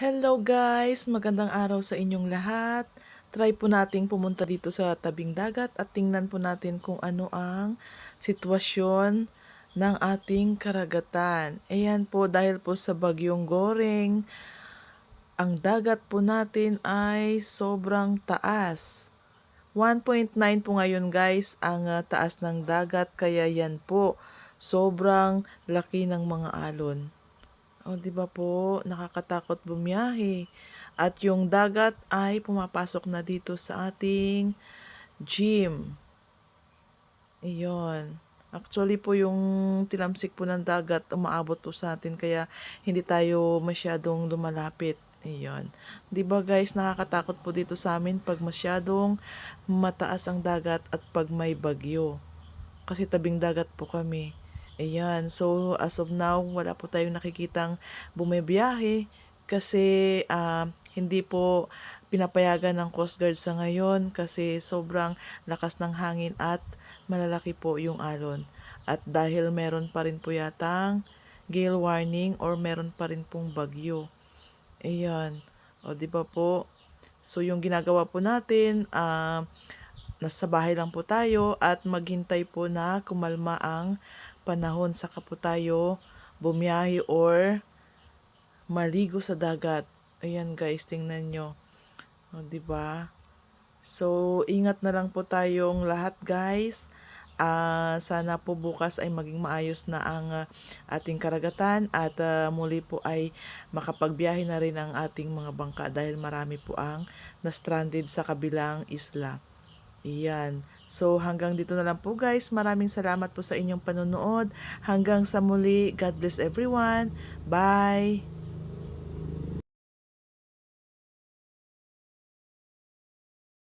Hello guys! Magandang araw sa inyong lahat. Try po nating pumunta dito sa tabing dagat at tingnan po natin kung ano ang sitwasyon ng ating karagatan. Ayan po dahil po sa bagyong Goreng, ang dagat po natin ay sobrang taas. 1.9 po ngayon guys ang ah, taas ng dagat kaya yan po sobrang laki ng mga alon. O, di ba po, nakakatakot bumiyahe. At yung dagat ay pumapasok na dito sa ating gym. Iyon. Actually po yung tilamsik po ng dagat umaabot po sa atin kaya hindi tayo masyadong lumalapit. Iyon. 'Di ba guys, nakakatakot po dito sa amin pag masyadong mataas ang dagat at pag may bagyo. Kasi tabing dagat po kami. Ayan. So, as of now, wala po tayong nakikitang bumibiyahe kasi ah, hindi po pinapayagan ng Coast Guard sa ngayon kasi sobrang lakas ng hangin at malalaki po yung alon. At dahil meron pa rin po yatang gale warning or meron pa rin pong bagyo. Ayan. O, di ba po? So, yung ginagawa po natin, ah, nasa bahay lang po tayo at maghintay po na kumalma ang panahon saka po tayo bumiyahe or maligo sa dagat. Ayan guys, tingnan nyo. O, di ba? So, ingat na lang po tayong lahat guys. Ah, sana po bukas ay maging maayos na ang ah, ating karagatan at ah, muli po ay makapagbiyahe na rin ang ating mga bangka dahil marami po ang na-stranded sa kabilang isla. Iyan. So hanggang dito na lang po guys. Maraming salamat po sa inyong panonood. Hanggang sa muli. God bless everyone. Bye!